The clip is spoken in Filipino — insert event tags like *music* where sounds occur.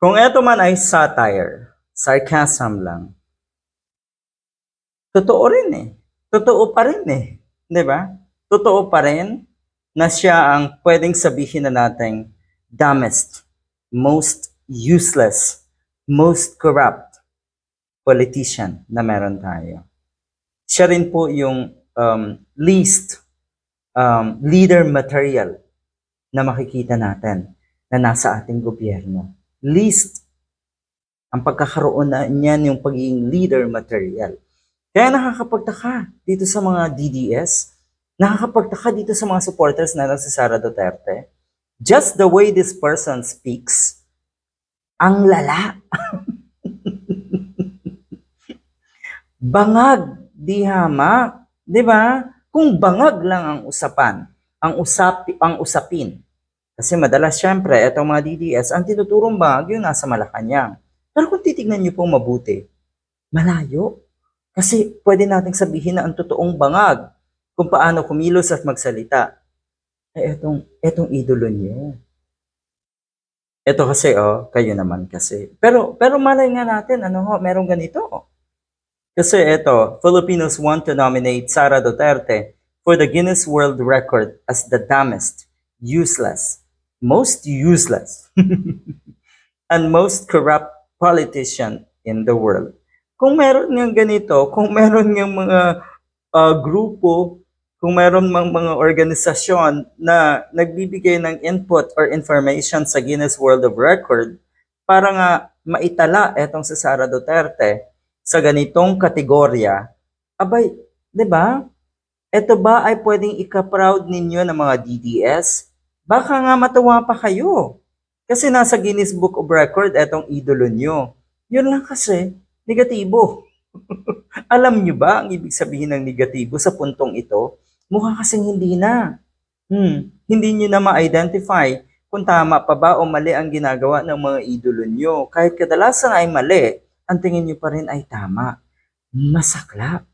Kung eto man ay satire, sarcasm lang, totoo rin eh. Totoo pa rin eh. Di ba? Totoo pa rin na siya ang pwedeng sabihin na nating dumbest, most useless, most corrupt politician na meron tayo. Siya rin po yung um, least um, leader material na makikita natin na nasa ating gobyerno. Least ang pagkakaroon na niyan yung pagiging leader material. Kaya nakakapagtaka dito sa mga DDS, nakakapagtaka dito sa mga supporters na si Sara Duterte. Just the way this person speaks, ang lala. *laughs* bangag, di hamak. Di ba? Kung bangag lang ang usapan, ang usapi, ang usapin. Kasi madalas syempre, itong mga DDS, ang tinuturong bangag yung nasa Malacanang. Pero kung titignan niyo pong mabuti, malayo. Kasi pwede nating sabihin na ang totoong bangag kung paano kumilos at magsalita. Eh, etong, etong idolo niyo. Ito kasi, oh, kayo naman kasi. Pero, pero malay nga natin, ano ho, merong ganito. Kasi ito, Filipinos want to nominate Sara Duterte for the Guinness World Record as the dumbest, useless, most useless, *laughs* and most corrupt politician in the world. Kung meron ng ganito, kung meron ng mga ah, grupo, kung meron mang mga organisasyon na nagbibigay ng input or information sa Guinness World of Record para nga maitala etong si Sara Duterte sa ganitong kategorya, abay, 'di ba? Ito ba ay pwedeng ika-proud ninyo ng mga DDS? Baka nga matuwa pa kayo. Kasi nasa Guinness Book of Record etong idolo nyo. Yun lang kasi, negatibo. *laughs* Alam nyo ba ang ibig sabihin ng negatibo sa puntong ito? Mukha kasing hindi na. Hmm, hindi nyo na ma-identify kung tama pa ba o mali ang ginagawa ng mga idolo nyo. Kahit kadalasan ay mali, ang tingin nyo pa rin ay tama. Masaklap.